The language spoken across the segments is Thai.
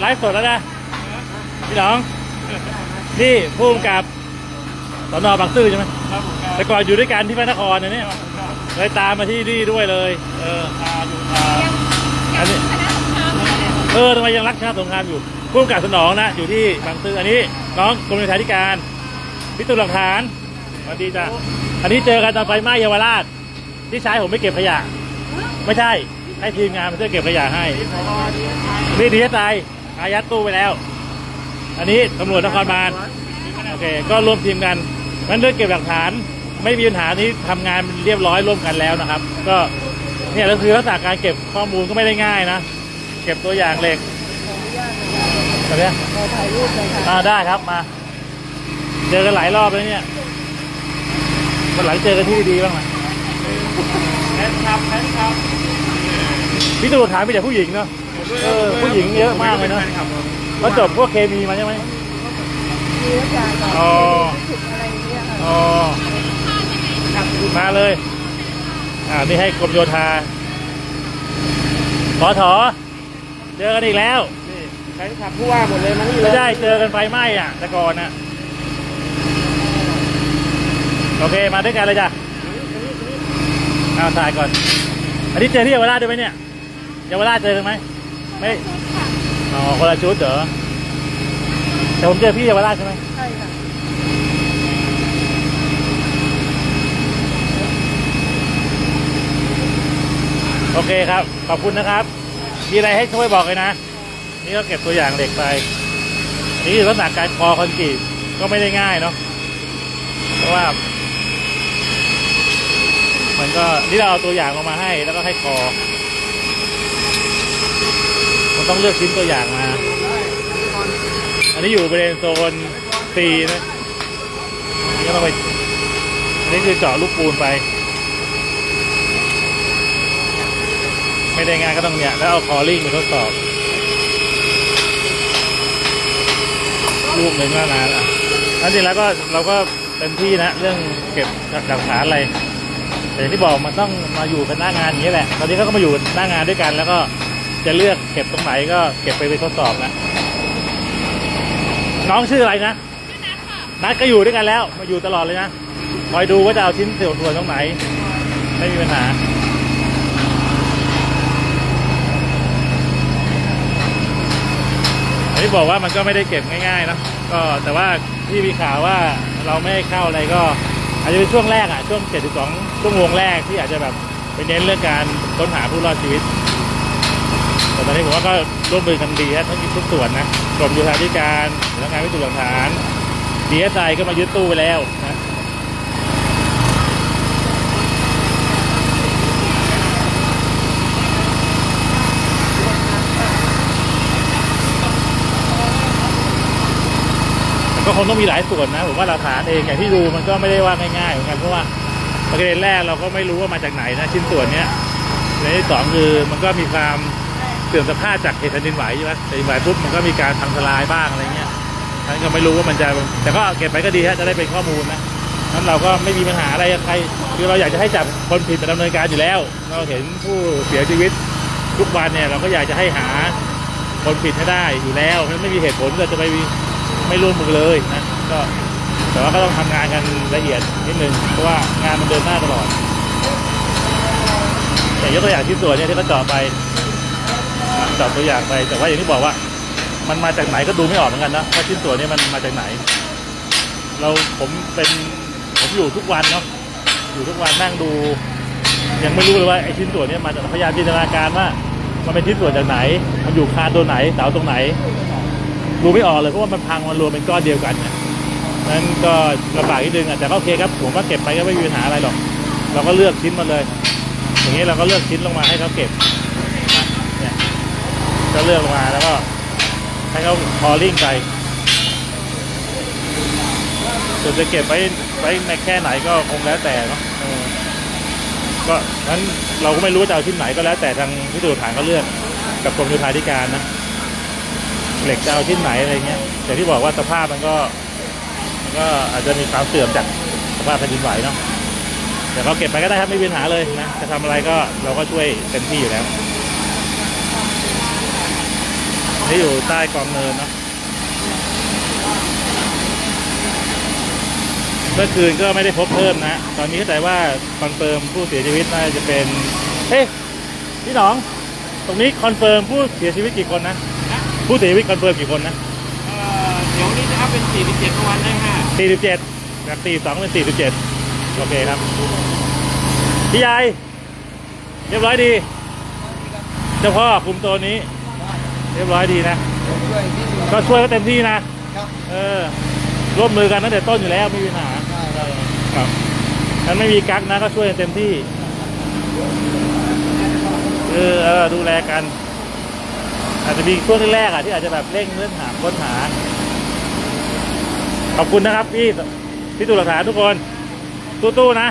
ไลฟ์สดแล้วนะพี่น้องนี่ผู้กำกับสนบางซื่อใช่ไหมครับผมครับแต่ก่อนอยู่ด้วยกันที่พระนครนะเนี่ยครับเลยตามมาที่นี่ด้วยเลย เออ อ่าอยู่อ่าอันนี้เออทำไมยังรักชาติสงครามอยู่ผู้กำกับสนองนะ อยู่ที่บางซื่ออันนี้ น้องกรมโยธาธิการพิสูจน์หลักฐานสวัสดีจ้ะอันนี้เจอกันตอนไฟไหม้เยาวราชที่ใช้ผมไม่เก็บขยะ ไม่ใช่ ให้ทีมงานมาช่วยเก็บขยะให้ นี่ดีใจอายัดตู้ไปแล้ว อันนี้ตำรวจนครบาลโอเค ก็รวมทีมกันงั้นเรื่องเก็บหลักฐาน ไม่มีปัญหานี้ทำงานเรียบร้อยร่วมกันแล้วนะครับ ก็เนี่ยก็คือลักษณะการเก็บข้อมูลก็ไม่ได้ง่ายนะ เก็บตัวอย่างเหล็กแบบนี้ยเราถ่ายรูปเลยค่ะได้ครับมา เจอกันหลายรอบแล้วเนี่ยวันหลังเจอกันที่ดีบ้างนะแพนครับแพนครับ พี่ตำรวจถามมีแต่ผู้หญิงเนาะเออผู้หญิงเยอะมากเลยเนอะแฟคลับผมเขาจบพวกเคมีมาใช่ไหมมีวิชาก่อนอ๋อฝึกอะไรอย่างเงี้ยค่ะอ๋อมาเลย อ่า นี่ให้กรมโยธาขอถอเจอกันอีกแล้วนี่แฟนคลับผู้ว่าหมดเลยมานี่เลไม่ยได้เจอกันไฟไหม้อะแต่ก่อนน่ะ โอเค มาด้วยกันเลยจ้ะเอาถ่ายก่อน อันนี้เจอที่เยาวราชด้วยไหมเนี่ยเยาวราชเจอกันไหมไม่อ๋อคนละชุดเหรอแต่ผมเจอพี่เยาวราชใช่ไหมใช่ค่ะโอเคครับ ขอบคุณนะครับ มีอะไรให้ช่วยบอกเลยนะ นี่ก็เก็บตัวอย่างเหล็กไป นี่คือลักษณะการคอคอนกรีตก็ไม่ได้ง่ายเนาะ เพราะว่า มันก็นี่เราเอาตัวอย่างลงมาให้แล้วก็ให้คอ มันต้องเลือกชิ้นตัวอย่างมา อันนี้อยู่บริเวณโซนซีนะอันนี้ก็ต้องไป อันนี้คือเจาะลูกปูนไป ไม่ได้งานก็ต้องเนี่ย แล้วเอาคอลิ่งไปทดสอบรูปหนึ่งก็นานละอันจริงแล้วก็เราก็เต็มที่นะ เรื่องเก็บหลักฐานอะไรแต่ที่บอกมันต้องมาอยู่กันหน้างานอย่างนี้แหละ ตอนนี้เขาก็มาอยู่หน้างานด้วยกันแล้วก็ จะเลือกเก็บตรงไหนก็เก็บไปไปทดสอบนะ น้องชื่ออะไรนะนัดก็อยู่ด้วยกันแล้ว มาอยู่ตลอดเลยนะคอยดูว่าจะเอาชิ้นส่วนส่วนตรงไหน ไม่มีปัญหาอันนี้บอกว่ามันก็ไม่ได้เก็บง่ายๆนะก็แต่ว่าที่มีข่าวว่าเราไม่ให้เข้าอะไรก็ อาจจะเป็นช่วงแรกอะช่วง 72 ชั่วโมงแรกที่อาจจะแบบไปเน้นเรื่องการค้นหาผู้รอดชีวิต ต่ตอนนี้ผมว่าก็ร่วมมือกันดีฮะทั้งทุกส่วนนะกรมโยธาธิการสำนักงานวิทยุหลักฐานดีเอสไอก็มายึดตู้ไปแล้วนะก็คงต้องมีหลายส่วนนะผมว่าหลักฐานเองอย่างที่ดูมันก็ไม่ได้ว่าง่ายๆเหมือนกันเพราะว่าประเด็นแรกเราก็ไม่รู้ว่ามาจากไหนนะชิ้นส่วนเนี้ยประเด็นที่สองคือมันก็มีความ เสื่อมสภาพจากเหตุแผ่นดินไหวใช่ไหมแผ่นดินไหวปุ๊บมันก็มีการพังทลายบ้างอะไรเงี้ยฉันก็ไม่รู้ว่ามันจะแต่ก็เก็บไปก็ดีฮะจะได้เป็นข้อมูลนะนั้นเราก็ไม่มีปัญหาอะไรกับใครคือเราอยากจะให้จับคนผิดดำเนินการอยู่แล้ว เราเห็นผู้เสียชีวิตทุกวันเนี่ยเราก็อยากจะให้หาคนผิดให้ได้อยู่แล้วมันไม่มีเหตุผลเราจะไปไม่ร่วมมือเลยนะก็แต่ว่าก็ต้องทำงานกันละเอียดนิดนึงเพราะว่างานมันเดินหน้าตลอดแต่ยกตัวอย่างชิ้นส่วนเนี่ยที่เขาเจาะไป จับตัวอย่างไป แต่ว่าอย่างที่บอกว่า มันมาจากไหนก็ดูไม่ออกเหมือนกันนะว่าชิ้นส่วนนี้มันมาจากไหน เราผมเป็นผมอยู่ทุกวันเนาะอยู่ทุกวันนั่งดู ยังไม่รู้เลยว่าไอ้ชิ้นส่วนนี้มาจากพยายามจินตนาการว่า มันเป็นชิ้นส่วนจากไหน มันอยู่คานตัวไหนเสาตรงไหนดูไม่ออกเลยเพราะว่ามันพังมันรวมเป็นก้อนเดียวกันเนี่ยนั้นก็ลำบากนิดนึงอะแต่ก็โอเคครับผมก็เก็บไปก็ไม่มีปัญหาอะไรหรอก เราก็เลือกชิ้นมาเลย อย่างนี้เราก็เลือกชิ้นลงมาให้เขาเก็บ ก็เลือกลงมาแล้วก็ให้เขาพอลิงไปส่วนจะเก็บไว้ไว้ในแค่ไหนก็คงแล้วแต่เนาะเออก็นั้นเราก็ไม่รู้ว่าจะเอาชิ้นไหนก็แล้วแต่ทางพิสูจน์ฐานก็เลือกกับกรมโยธาธิการนะเหล็กจะเอาชิ้นไหนอะไรเงี้ยแต่ที่บอกว่าสภาพมันก็มันก็อาจจะมีความเสื่อมจากสภาพแผ่นดินไหวเนาะแต่เราเก็บไปก็ได้ครับไม่มีปัญหาเลยนะจะทำอะไรก็เราก็ช่วยเต็มที่อยู่แล้ว น ที่อยู่ใต้กองเนินเนาะเมื่อคืนก็ไม่ได้พบเพิ่มนะ ตอนนี้เข้าใจว่าคอนเฟิร์มผู้เสียชีวิตน่าจะเป็น เฮ้ยพี่หนอง ตรงนี้คอนเฟิร์มผู้เสียชีวิตกี่คนนะ ผู้เสียชีวิตคอนเฟิร์มกี่คนนะเอ่อเดี๋ยวนี้จะอัพเป็น 47ประวันได้ค่ะ47จาก42เป็น47 โอเคครับ พี่ใหญ่เรียบร้อยดี เจ้าพ่อคุมตัวนี้ เรียบร้อยดีนะช่วยที่ก็ช่วยก็เต็มที่นะ ครับ เออ ร่วมมือกันตั้งแต่ต้นอยู่แล้วไม่มีปัญหาได้ครับมันไม่มีกักนะก็ช่วยกันเต็มที่ เออเออดูแลกัน อาจจะมีช่วงแรกๆอะที่อาจจะแบบเร่งเรื่องหาค้นหา ขอบคุณนะครับพี่พี่ตุหลักฐานทุกคนตู้ๆนะ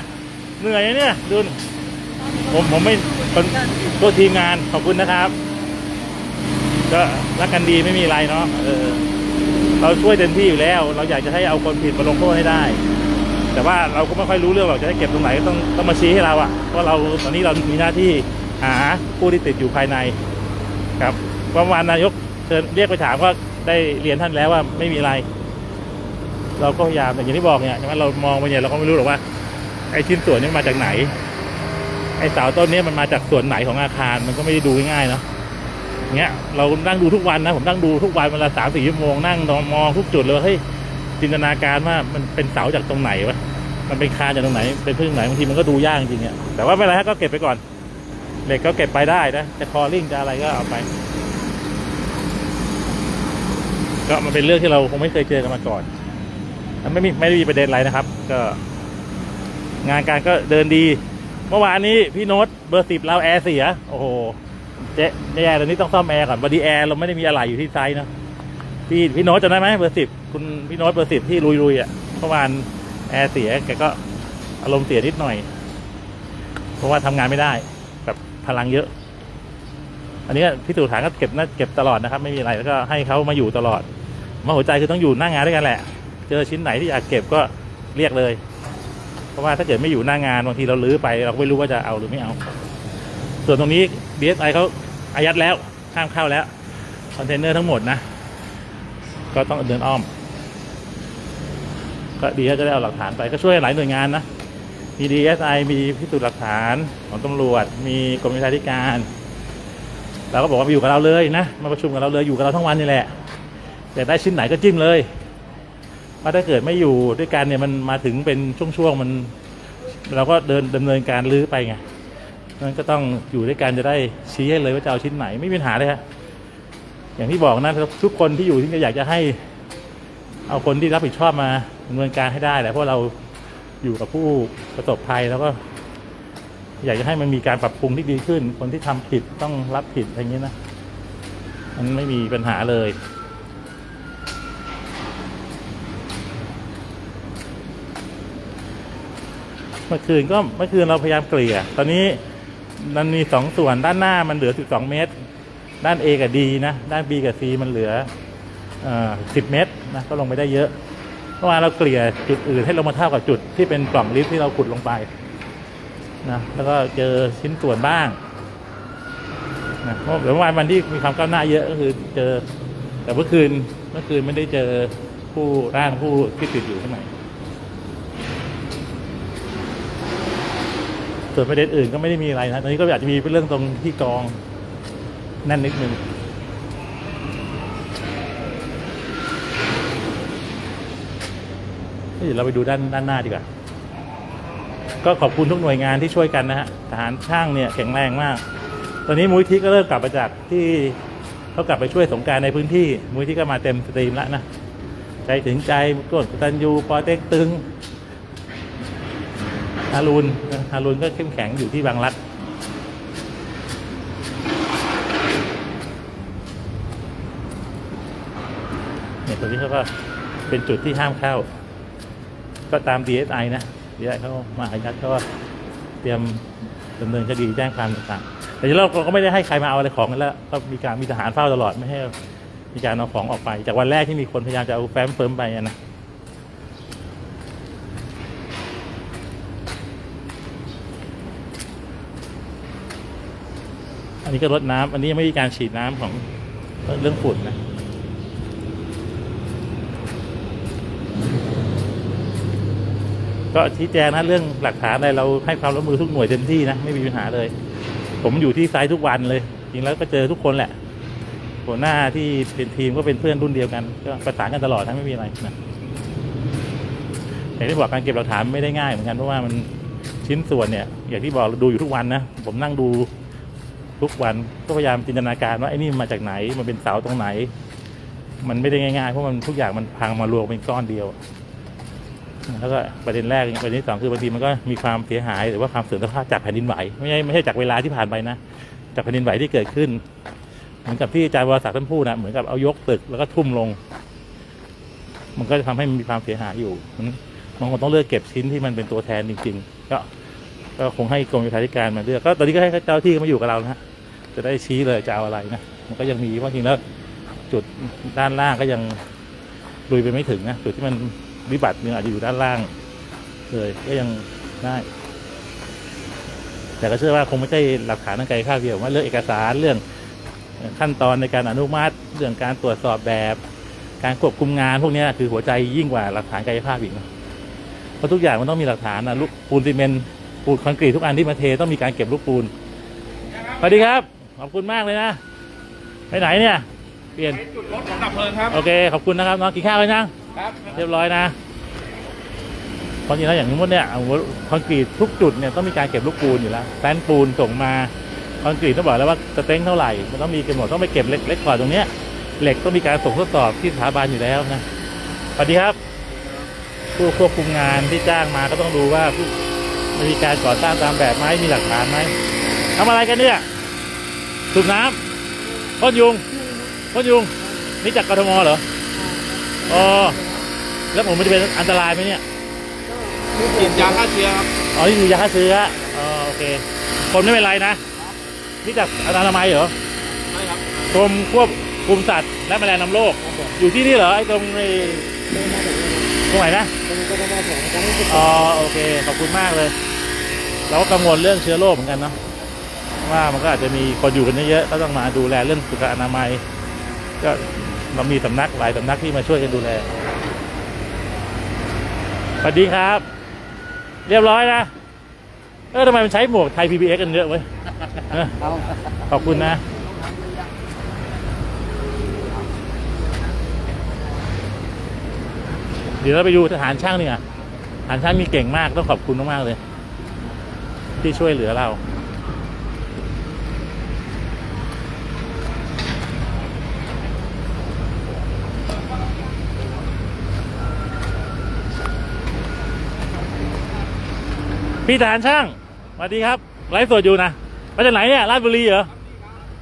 เหนื่อยนะเนี่ยดูนผมผมไม่คนตัวทีมงานขอบคุณนะครับ ก็รักกันดีไม่มีไรเนาะเออเราช่วยเต็มที่อยู่แล้ว เราอยากจะให้เอาคนผิดมาลงโทษให้ได้ แต่ว่าเราก็ไม่ค่อยรู้เรื่องหรอกจะให้เก็บตรงไหนก็ต้องต้องมาชี้ให้เราอะว่าเราตอนนี้เรามีหน้าที่หาผู้ที่ติดอยู่ภายใน ครับเมื่อวานนายกเชิญเรียกไปถามก็ได้เรียนท่านแล้วว่าไม่มีอะไร เราก็พยายามแต่อย่างที่บอกเนี่ยใช่ไหมเรามองไปเนี่ยเราก็ไม่รู้หรอกว่าไอ้ชิ้นส่วนนี้มาจากไหน ไอ้เสาต้นนี้มันมาจากส่วนไหนของอาคารมันก็ไม่ได้ดูง่ายๆเนาะ เงี้ยเรานั่งดูทุกวันนะผมนั่งดูทุกวันเวลาสามสี่ชั่วโมงนั่งมองทุกจุดเลยว่าเฮ้ยจินตนาการว่ามันเป็นเสาจากตรงไหนวะมันเป็นคานจากตรงไหน เป็นพึ่งไหนบางทีมันก็ดูยากจริงเนี่ยแต่ว่าไม่เป็นไรฮะก็เก็บไปก่อนเหล็กก็เก็บไปได้นะจะคอลิ่งจะอะไรก็เอาไป ก็มันเป็นเรื่องที่เราคงไม่เคยเจอกันมาก่อนมันไม่มีไม่ได้มีประเด็นอะไรนะครับ ก็ งานการก็เดินดี เมื่อวานนี้พี่โน้ตเบอร์สิบเราแอร์เสีย โอ้โห เจ๊แย่ตอนนี้ต้องซ่อมแอร์ก่อนบอดี้แอร์เราไม่ได้มีอะไรอยู่ที่ไซต์นะพี่พี่โน้ตจำได้ไหมเบอร์สิบคุณพี่โน้ตเบอร์สิบที่ลุยลุยๆอะเมื่อวานแอร์เสียแกก็อารมณ์เสียนิดหน่อย เพราะว่าทำงานไม่ได้ แบบพลังเยอะ อันนี้พี่ตู่ฐานก็เก็บน่าเก็บตลอดนะครับ ไม่มีอะไรแล้วก็ให้เขามาอยู่ตลอดมาหัวใจคือต้องอยู่หน้างานด้วยกันแหละ เจอชิ้นไหนที่อยากเก็บก็เรียกเลย เพราะว่าถ้าเกิดไม่อยู่หน้างานบางทีเราลื้อไป เราไม่รู้ว่าจะเอาหรือไม่เอา ส่วนตรงนี้ DSI เขาอายัดแล้วห้ามเข้าแล้ว คอนเทนเนอร์ทั้งหมดนะ ก็ต้องเดินอ้อม ก็ดีก็จะได้เอาหลักฐานไปก็ช่วยหลายหน่วยงานนะมี DSI มีพิสูจน์หลักฐานของตำรวจ มีกรมวิชาธิการเราก็บอกว่ามาอยู่กับเราเลยนะมาประชุมกับเราเลยอยู่กับเราทั้งวันนี่แหละอยากได้ชิ้นไหนก็จิ้มเลยเพราะถ้าเกิดไม่อยู่ด้วยกันเนี่ยมันมาถึงเป็นช่วงๆมัน เราก็เดินดำเนินการลื้อไปไง นั้นก็ต้องอยู่ด้วยกันจะได้ชี้ให้เลยว่าจะเอาชิ้นไหนไม่มีปัญหาเลยฮะอย่างที่บอกนะทุกคนที่อยู่ที่นี่อยากจะให้ เอาคนที่รับผิดชอบมาดำเนินการให้ได้แหละเพราะเราอยู่กับผู้ประสบภัยแล้วก็ อยากจะให้มันมีการปรับปรุงที่ดีขึ้น คนที่ทำผิดต้องรับผิดอะไรอย่างนี้นะมันไม่มีปัญหาเลยเมื่อคืนก็เมื่อคืนเราพยายามเกลี่ย ตอนนี้ มันมีสองส่วนด้านหน้ามันเหลือ12เมตร ด้าน A กับ D นะด้าน B กับ C มันเหลือเอ่อ10เมตรนะก็ลงไปได้เยอะเมื่อวานเราเกลี่ยจุดอื่นให้ลงมาเท่ากับจุดที่เป็นปล่องลิฟที่เราขุดลงไปนะแล้วก็เจอชิ้นส่วนบ้างนะเพราะเดี๋ยวเมื่อวานวันที่มีความก้าวหน้าเยอะก็คือเจอ แต่เมื่อคืนเมื่อคืนไม่ได้เจอผู้ร่างผู้ที่ติดอยู่ข้างใน ส่วนประเด็นอื่นก็ไม่ได้มีอะไรนะตอนนี้ก็อาจจะมีเป็นเรื่องตรงที่กองแน่นนิดนึงเดี๋ยวเราไปดูด้านด้านหน้าดีกว่า ก็ขอบคุณทุกหน่วยงานที่ช่วยกันนะฮะ ทหารช่างเนี่ยแข็งแรงมาก ตอนนี้มูลที่ก็เริ่มกลับมาจากที่เขากลับไปช่วยสงการในพื้นที่มูลที่ก็มาเต็มสตรีมแล้วนะ ใจถึงใจกดตันยูปอเต็กตึง ฮารุนฮารุนก็เข้มแข็งอยู่ที่บางรักเนี่ยตรงนี้เขาก็เป็นจุดที่ห้ามเข้า ก็ตาม DSI นะ DSI เขามาอายัดเขาก็เตรียมดำเนินคดีแจ้งความต่างๆ แต่เราก็ไม่ได้ให้ใครมาเอาอะไรของกันแล้ว ก็มีการมีทหารเฝ้าตลอดไม่ให้มีการเอาของออกไป จากวันแรกที่มีคนพยายามจะเอาแฟ้มเฟิร์มไปนะ นนี้ก็รดน้ำอันนี้ยังไม่มีการฉีดน้ำของเรื่องฝุ่นนะก็ชี้แจงนะเรื่องหลักฐานอะไรเราให้ความร่วมมือทุกหน่วยเต็มที่นะไม่มีปัญหาเลย ผมอยู่ที่ไซต์ทุกวันเลย จริงแล้วก็เจอทุกคนแหละหัวหน้าที่เป็นทีมก็เป็นเพื่อนรุ่นเดียวกัน ก็ประสานกันตลอดนะไม่มีอะไรนะอย่างที่บอกการเก็บหลักฐานไม่ได้ง่ายเหมือนกันเพราะว่ามันชิ้นส่วนเนี่ย อย่างที่บอกดูอยู่ทุกวันนะผมนั่งดู ทุกวันก็พยายามจินตนาการว่าไอ้นี่มาจากไหน มันเป็นเสาตรงไหน มันไม่ได้ง่ายๆเพราะมันทุกอย่างมันพังมารวมเป็นก้อนเดียว แล้วก็ประเด็นแรกประเด็นที่สองคือบางทีมันก็มีความเสียหายหรือว่าความเสื่อมสภาพจากแผ่นดินไหวไม่ใช่ไม่ใช่จากเวลาที่ผ่านไปนะจากแผ่นดินไหวที่เกิดขึ้น เหมือนกับที่อาจารย์วรศักดิ์ท่านพูดนะเหมือนกับเอายกตึกแล้วก็ทุ่มลง มันก็จะทำให้มันมีความเสียหายอยู่มันมันคงต้องเลือกเก็บชิ้นที่มันเป็นตัวแทนจริง ๆ ก็ก็คงให้กรมวิทยาธิการมาเลือกก็ตอนนี้ก็ให้เจ้าที่มาอยู่กับเรานะฮะ จะได้ชี้เลยจะเอาอะไรนะมันก็ยังมีเพราะจริงแล้วจุดด้านล่างก็ยังลุยไปไม่ถึงนะจุดที่มันวิบัติเนี่ยอาจจะอยู่ด้านล่างเลยก็ยังได้แต่ก็เชื่อว่าคงไม่ใช่หลักฐานทางกายภาพเดียวว่าเรื่องเอกสารเรื่องขั้นตอนในการอนุมัติเรื่องการตรวจสอบแบบ การควบคุมงานพวกนี้คือหัวใจยิ่งกว่าหลักฐานกายภาพอีกเพราะทุกอย่างมันต้องมีหลักฐานนะลูกปูนซีเมนต์ปูนคอนกรีตทุกอันที่มาเทต้องมีการเก็บลูกปูนสวัสดีครับ ขอบคุณมากเลยนะ ไปไหนเนี่ย เปลี่ยน จุดรถของดับเพลิงครับ โอเค ขอบคุณนะครับน้องกินข้าวเลยยังครับ เรียบร้อยนะความจริงแล้วอย่างนี้มดเนี่ยเอาคอนกรีตทุกจุดเนี่ยต้องมีการเก็บลูกปูนอยู่แล้วแป้นปูนส่งมาคอนกรีตต้องบอกแล้วว่าสเต็งเท่าไหร่มันต้องมีกำหนดต้องไปเก็บเล็กเล็กก่อนตรงเนี้ยเหล็กต้องมีการส่งทดสอบที่สถาบันอยู่แล้วนะสวัสดีครับ ผู้ควบคุมงานที่จ้างมาก็ต้องดูว่าผู้มีการก่อสร้างตามแบบไหมมีหลักฐานไหมทำอะไรกันเนี่ย สูบน้ำพ่นยุงพ่นยุงนี่จากกทมเหรออ๋อแล้วผมมันจะเป็นอันตรายไหมเนี่ยฉีดยาฆ่าเชื้อครับอ๋อนี่คือยาฆ่าเชื้ออ๋อโอเคคนไม่เป็นไรนะนี่จากอนามัยเหรอใช่ครับกรมควบคุมสัตว์และแมลงนำโรคอยู่ที่นี่เหรอไอ้ตรงไอ้ตรงไหนนะอ๋อโอเคขอบคุณมากเลย เราก็กังวลเรื่องเชื้อโรคเหมือนกันเนาะ ว่ามันก็อาจจะมีคนอยู่กันเยอะๆก็ต้องมาดูแลเรื่องสุขอนามัย ก็เรามีสำนักหลายสำนักที่มาช่วยกันดูแลสวัสดีครับ เรียบร้อยนะเออทำไมมันใช้หมวกไทย PBX กันเยอะเว้ยขอบคุณนะ เดี๋ยวเราไปดูทหารช่างนี่อะทหารช่างมีเก่งมากต้องขอบคุณมากๆเลย ที่ช่วยเหลือเรา พี่ทหารช่างสวัสดีครับไลฟ์สดอยู่นะมาจากไหนเนี่ยราชบุรีเหรอ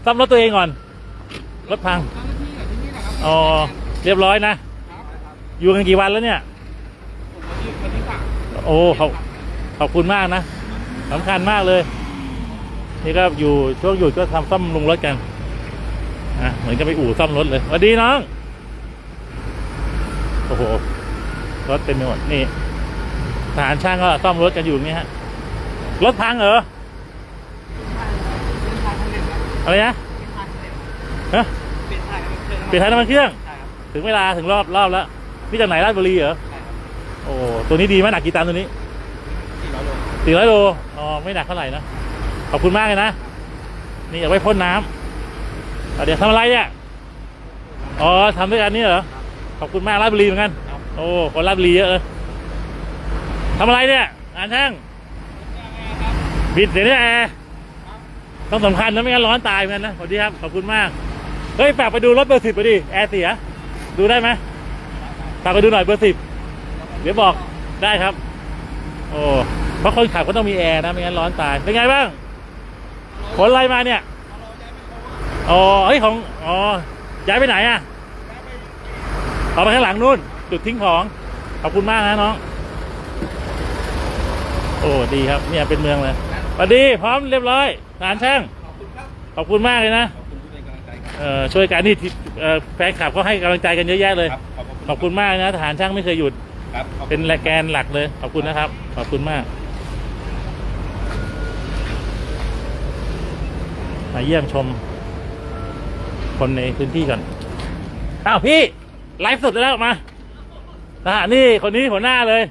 ซ่อมรถตัวเองก่อน รถพังอ๋อเรียบร้อยนะ อยู่กันกี่วันแล้วเนี่ยโอ้ขอบขอบคุณมากนะสำคัญมากเลย นี่ก็อยู่ช่วงหยุดก็ทำซ่อมลุงรถกันอะเหมือนกับไปอู่ซ่อมรถเลยสวัสดีน้องโอ้โหรถเต็มไปหมดนี่ทหารช่างก็ซ่อมรถกันอยู่นี่ฮะ รถพังเหรออะไรนะฮะเปลี่ยนถ่ายน้ำมันเครื่องเปลี่ยนท้ายน้ำมันเครื่อง ถึงเวลาถึงรอบรอบแล้ว นี่จากไหนราชบุรีเหรอโอ้ตัวนี้ดีไหมหนักกี่ตันตัวนี้สี่ร้อยโลสี่ร้อยโลอ๋อไม่หนักเท่าไหร่นะขอบคุณมากเลยนะ นี่เอาไว้พ่นน้ำเอาเดี๋ยวทำอะไรเนี่ยอ๋อทำด้วยกันนี่เหรอขอบคุณมากราชบุรีเหมือนกัน โอ้คนราชบุรีเยอะเลยทำอะไรเนี่ยงานช่าง บิดเสียงนี่แอร์ต้องสำคัญนะไม่งั้นร้อนตายเหมือนกันนะสวัสดีครับ ขอบคุณมาก เฮ้ยฝากไปดูรถเบอร์สิบไปดิแอร์เสีย ดูได้ไหมฝากไปดูหน่อยเบอร์สิบเดี๋ยวบอกได้ครับ โอ้เพราะคนขับก็ต้องมีแอร์นะไม่งั้นร้อนตาย เป็นไงบ้างขนอะไรมาเนี่ยอ๋อเฮ้ยของอ๋อย้ายไปไหนอะเอาไปข้างหลังนู่น จุดทิ้งของขอบคุณมากนะน้อง โอ้ดีครับ เนี่ยเป็นเมืองเลย วัสดีพร้อมเรียบร้อยทหารช่าง ขอบคุณมากเลยนะขอบคุณที่เป็นกำลังใจครับเอ่อช่วยกันนี่ที่เอ่อแฟนคลับก็ให้กำลังใจกันเยอะแยะเลยครับขอบคุณมากนะทหารช่างไม่เคยหยุดครับขอบคุณเป็นแกนหลักเลย ขอบคุณนะครับ ขอบคุณมากมาเยี่ยมชม คนในพื้นที่ก่อนอ้าวพี่ไลฟ์สดแล้วมานะฮะนี่คนนี้หัวหน้าเลย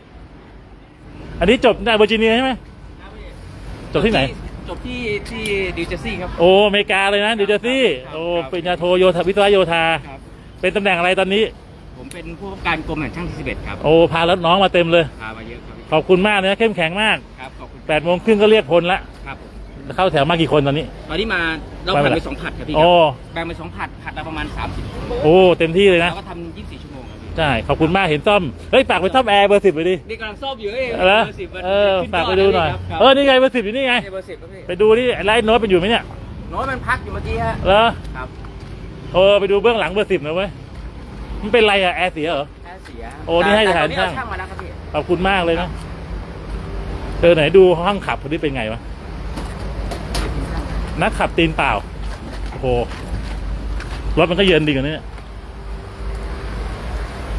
อันนี้จบในเวอร์จิเนียใช่ไหม จบที่ไหน จบที่ที่ดิวเจอร์ซีย์ครับ โอ้อเมริกาเลยนะดิวเจอร์ซี่ครับโอ้ครับ ปริญญาโทโยธาวิศวะโยธา ครับ เป็นตำแหน่งอะไรตอนนี้ ผมเป็นผู้ว่าการกรมแห่งช่างที่11ครับโอ้พาแล้วน้องมาเต็มเลย พามาเยอะครับขอบคุณมากเลยนะเข้มแข็งมากครับขอบคุณแปดโมงครึ่งก็เรียกพลละครับผมเข้าแถวมากี่คนตอนนี้ ตอนนี้มาเราไปแบ่งไหนเป็นสองผัดครับพี่คโอ้รับแบ่งเป็นสองผัดผัดละประมาณ30โอ้เต็มที่เลยนะ เราก็ทำ24ชั่วโมงครับพี่ ใช่ขอบคุณมากเห็นซ่อมเฮ้ยฝากไปซ่อมแอร์เบอร์สิบไปดินี่กำลังซ่อมอยู่เอ้ยอะไรเบอร์สิบเออขึ้นฝากไปยดูอหน่อยครับเออนี่ไงเบอร์สิบอยู่นี่ไงนี่เบอร์สิบครับพี่ไปดูที่ไลน์โน้ตเป็นอยู่ไหมเนี่ยน้อยมันพักอยู่เมื่อกี้ฮะเหรอครับเออไปดูเบื้องหลังเบอร์สิบหนะเว้ยมันเป็นไรอะแอร์เสียเหรอแค่เสียโอ้นี่ให้แต่ทหารตอนนี้ช่างเอช่างมาแล้วครับพี่ขอบคุณมากเลยนะเธอไหนดูห้องขับคนนี้เป็นไงวะนักขับตีนเปล่าโอ้โหรถมันก็เย็นดีกว่านี้เ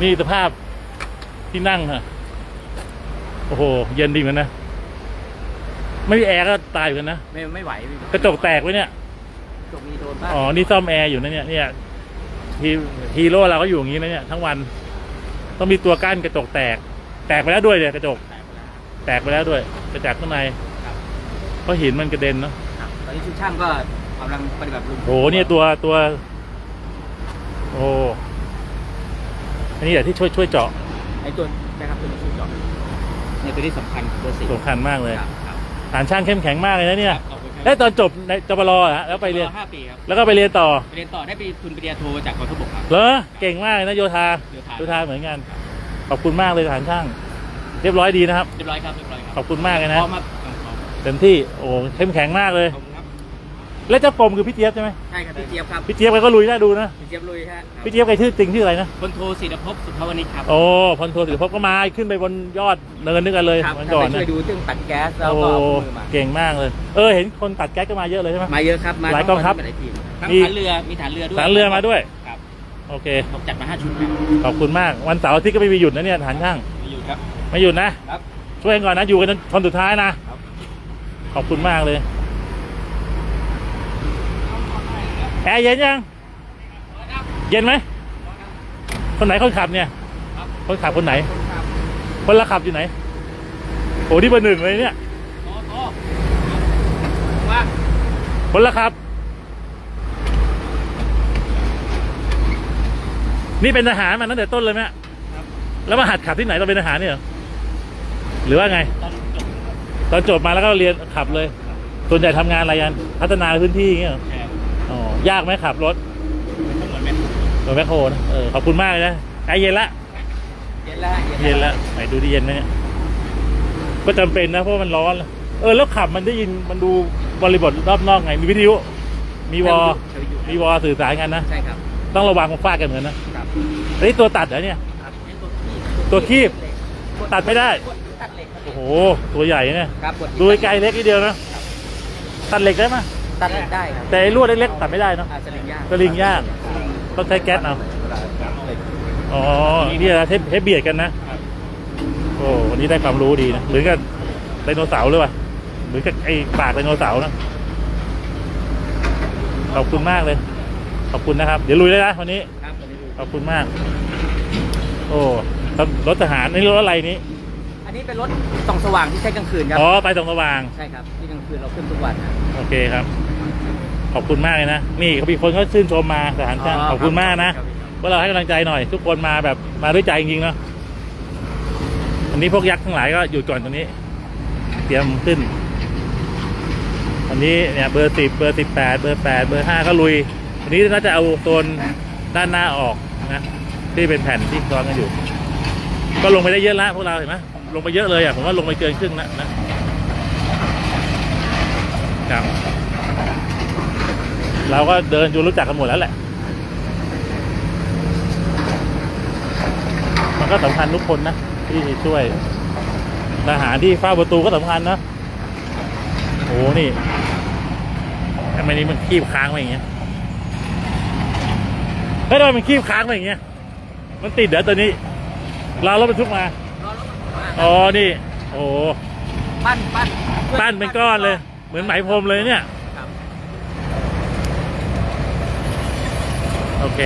นี่ยนี่สภาพที่นั่งฮะโอ้โห เย็นดีเหมือนกันนะ ไม่มีแอร์ก็ตายเหมือนกันนะ ไม่ไม่ไหวพี่กระจกแตกไว้เนี่ยกระจกมีโดนบ้างอ๋อ นี่ซ่อมแอร์อยู่นะเนี่ย เนี่ยฮีฮีโร่เราก็อยู่อย่างนี้นะเนี่ย ทั้งวัน ต้องมีตัวกั้นกระจกแตก แตกไปแล้วด้วยเนี่ยกระจก แตกไปแล้วแตกไปแล้วด้วยกระจกข้างในครับเพราะหินมันกระเด็นเนาะครับตอนนี้ชุดช่างก็กำลังปฏิบัติลุมโหเนี่ยตัวตัว โอ้ อันนี้แหละที่ช่วยช่วยเจาะไอ้ตัวนะครับตัวนี้ชุดจอดเนี่ยตัวนี้สำคัญเบอร์สิบสำคัญมากเลยครับครับฐานช่างเข้มแข็งมากเลยนะเนี่ยขอบคุณครับเอ้ยตอนจบในจบลอะฮะแล้วไปเรียน ห้าปีครับแล้วก็ไปเรียนต่อไปเรียนต่อได้ไปทุนปริญญาโทจากกองทัพบกครับ เหรอเก่งมากเลยนะโยธาโยธา โยธาเหมือนกัน ขอบคุณมากเลยฐานช่าง เรียบร้อยดีนะครับ เรียบร้อยครับเรียบร้อยครับขอบคุณมากเลยพนะร้อมครับพร้อมเต็มที่โอ้เข้มแข็งมากเลย ขอบคุณครับ แล้วเจ้ากรมคือพี่เจี๊ยบใช่ไหมใช่ครับพี่เจี๊ยบครับพี่เจี๊ยบแกก็ลุยได้ดูนะพี่เจี๊ยบลุยฮะพี่เจี๊ยบแกชื่อจริงชื่ออะไรนะพลโทศิรภพสุภวณิชครับโอ้พลโทศิริภพก็มาขึ้นไปบนยอดเนินนึกกันเลยครับวันท่านก่อนไปนะช่วยดูเครื่องตัดแก๊สแล้วโอ้ก็เอามือมาเก่งมากเลย เออเห็นคนตัดแก๊สก็มาเยอะเลยใช่ไหมมาเยอะครับมาหลายกองทัพหลายทีมทั้งมีฐานเรือมีฐานเรือด้วยฐานเรือมาด้วยครับโอเคผมจัดมาห้าชุดครับขอบคุณมากวันเสาร์อาทิตย์ก็ไม่มีหยุดนะเนี่ยฐานช่างมีอยู่ครับไม่หยุดนะครับช่วยกันก่อนนะอยู่กันจนคนสุดท้ายนะครับขอบคุณมากเลย แอร์เย็นยัง เย็นไหม คนไหนคนขับเนี่ย คนขับคนไหน คนละขับอยู่ไหน โอ้ที่เบอร์หนึ่งเลยเนี่ยโอ้โหว่าคนละขับ นี่เป็นทหารมาตั้งแต่ต้นเลยไหมครับแล้วมาหัดขับที่ไหนตอนเป็นทหารเนี่ยเหรอหรือว่าไงตอนจบตอนจบมาแล้วก็เรียนขับเลย ส่วนใหญ่ทำงานอะไรกัน พัฒนาพื้นที่อย่างเงี้ย ยากไหมขับรถก็เหมือนแม่รถแมคโครนะเออขอบคุณมากเลยนะใกล้เย็นละเย็นแล้วเย็นละไหนดูที่เย็นไหมเนี่ยก็จำเป็นนะเพราะว่ามันร้อน เออแล้วขับมันได้ยินมันดูบริบทรอบนอกไงมีวิทยุมีวอมีวอสื่อสารกันนะใช่ครับต้องระวังฟาดกันเหมือนนะครับอันนี้ตัวตัดเหรอเนี่ยครับตัวคีบตัดไม่ได้ตัดเหล็กครับโอ้โหตัวใหญ่เนี่ยครับดูไกลๆเล็กนิดเดียวนะตัดเหล็กได้ไหมย ตัดเหล็กได้ครับแต่ไอ้ลวดเล็กๆตัดไม่ได้เนาะอ่าสลิงยากสลิงยากต้องใช้แก๊สเอาอ๋อเนี่ยเทปเทปเบียดกันนะโอ้วันนี้ได้ความรู้ดีนะเหมือนกับไดโนเสาร์เลยว่ะเหมือนกับไอ้ปากไดโนเสาร์นะขอบคุณมากเลย ขอบคุณนะครับ เดี๋ยวลุยเลยนะวันนี้ครับตัวนี้ดูขอบคุณมาก โอ้รถทหารนี่รถอะไรนี้อันนี้เป็นรถส่องสว่างที่ใช้กลางคืนครับอ๋อไปตรงสว่างใช่ครับที่กลางคืนเราขึ้นทุกวันนะโอเคครับ ขอบคุณมากเลยนะ นี่เขามีคนเขาชื่นชมมาทหารช่างขอบคุณมากนะว่าเราให้กำลังใจหน่อย ทุกคนมาแบบมาด้วยใจจริงๆเนาะอันนี้พวกยักษ์ทั้งหลายก็หยุดก่อนตรงนี้ เตรียมขึ้น อันนี้เนี่ยเบอร์สิบเบอร์สิบแปดเบอร์แปดเบอร์ห้าก็ลุยอันนี้น่าจะเอาโซนด้านหน้าออกนะที่เป็นแผ่นที่ซ้อนกันอยู่ ก็ลงไปได้เยอะแล้วพวกเราเห็นไหมลงไปเยอะเลยอะผมว่าลงไปเกินครึ่งนะนะครับ เราก็เดินจนรู้จักกันหมดแล้วแหละ มันก็สำคัญทุกคนนะ ที่ช่วยทหารที่เฝ้าประตูก็สำคัญนะโอ้โหนี่ทำไมนี่มันคีบค้างไปอย่างเงี้ยเฮ้ยทำไมมันคีบค้างไปอย่างเงี้ย มันติดเดี๋ยวตัวนี้ เรารถบรรทุกมารอรถมาอ๋อนี่ โอ้โหปั้นปั้นปั้นเป็นก้อนเลย เหมือนไหมพรมเลยเนี่ย ครับ โอเค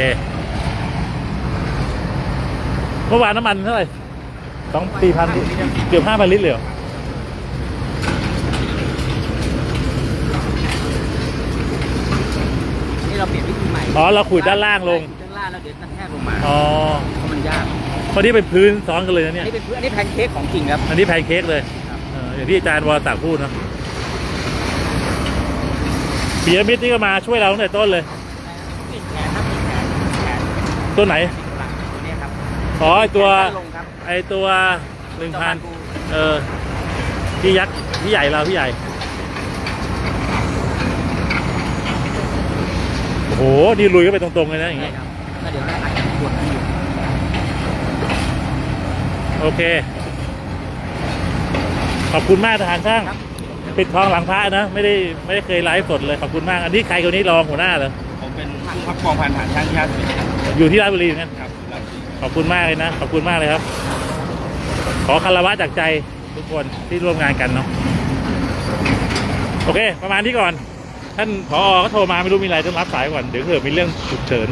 เมื่อวานน้ำมันเท่าไหร่สองสี่พันเกือบห้าพันลิตรเลยเหรอนี่เราเปลี่ยนวิธีใหม่อ๋อเราขุดด้านล่างลงขุดด้านล่างแล้วเดี๋ยวกระแทกลงมาอ๋อเพราะมันยากพอดีเป็นพื้นซ้อนกันเลยนะอัเนี่ยนนี้เป็นเพื่อนอันนี้แพนเค้กของจริงครับอันนี้แพนเค้กเลยเอออย่างที่อาจารย์วรศักดิ์พูดเนอะปียมิตรนี่ก็มาช่วยเราตั้งแต่ต้นเลย ปิดแขนครับปิดแขนปิดแขน ตัวไหนหลังตัวเนี้ยครับอ๋อไอตัวแขนลงครับไอตัวหนึ่งพันเจ้าบ้ากูเออพี่ยักษ์พี่ใหญ่เราพี่ใหญ่ โอ้โห นี่ลุยก็ไปตรงๆเลยนะอย่างใช่เงี้ยครับแล้วเดี๋ยวเราอาจจะกดมันอยู่โอเค ขอบคุณมากทหารช่างครับปิดทองหลังพระนะ ไม่ได้ไม่ได้เคยไลฟ์สดเลย ขอบคุณมาก อันนี้ใครคนนี้รองหัวหน้าเหรอ ผมเป็นผู้พักกองพันฐานช่างที่ห้าสิบเอยู่ที่ราชบุรีเหมือนกันครับขอบคุณมากเลยนะ ขอบคุณมากเลยครับ ขอคารวะจากใจทุกคนที่ร่วมงานกันเนาะโอเค ประมาณนี้ก่อน ท่านผอก็โทรมาไม่รู้มีอะไรต้องรับสายก่อน เดี๋ยวเผื่อมีเรื่องฉุกเฉิน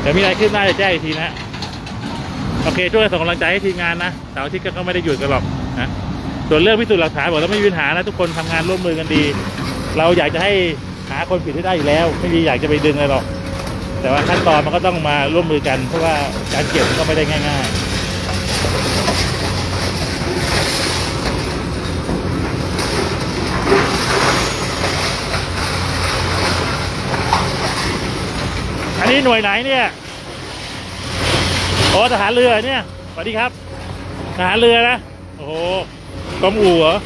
เดี๋ยวมีอะไรขึ้นหน้าจะแจ้งอีกทีนะโอเคช่วยส่งกำลังใจให้ทีมงานนะเสาร์อาทิตย์ก็ไม่ได้หยุดกันหรอกนะส่วนเรื่องพิสูจน์หลักฐานบอกแล้วไม่มีปัญหานะทุกคนทำงานร่วมมือกันดี เราอยากจะให้หาคนผิดให้ได้อยู่แล้ว ไม่มีอยากจะไปดึงอะไรหรอก แต่ว่าขั้นตอนมันก็ต้องมาร่วมมือกันเพราะว่าการเก็บมันก็ไม่ได้ง่าย ๆอันนี้หน่วยไหนเนี่ย โอ้ทหารเรือเนี่ย สวัสดีครับ ทหารเรือนะ โอ้โหกรมอู่เหรอ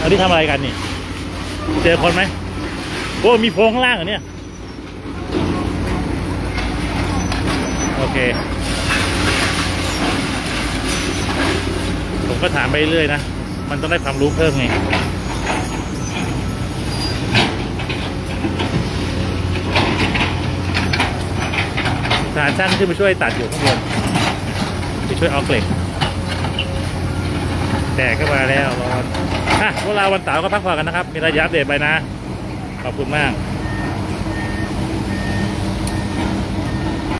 อันนี้ทำอะไรกันนี่ เจอคนไหม โอ้ มีโพงข้างล่างเหรอเนี่ย โอ เค ผมก็ถามไปเรื่อยนะ มันต้องได้ความรู้เพิ่มไงทหารช่างขึ้นมาช่วยตัดอยู่ข้างบนไปช่วยเอาเหล็กแดดก็มาแล้วร้อนอะพวกเราวันเสาร์ก็พักผ่อนกันนะครับ มีอะยากอัปเดตไปนะ ขอบคุณมาก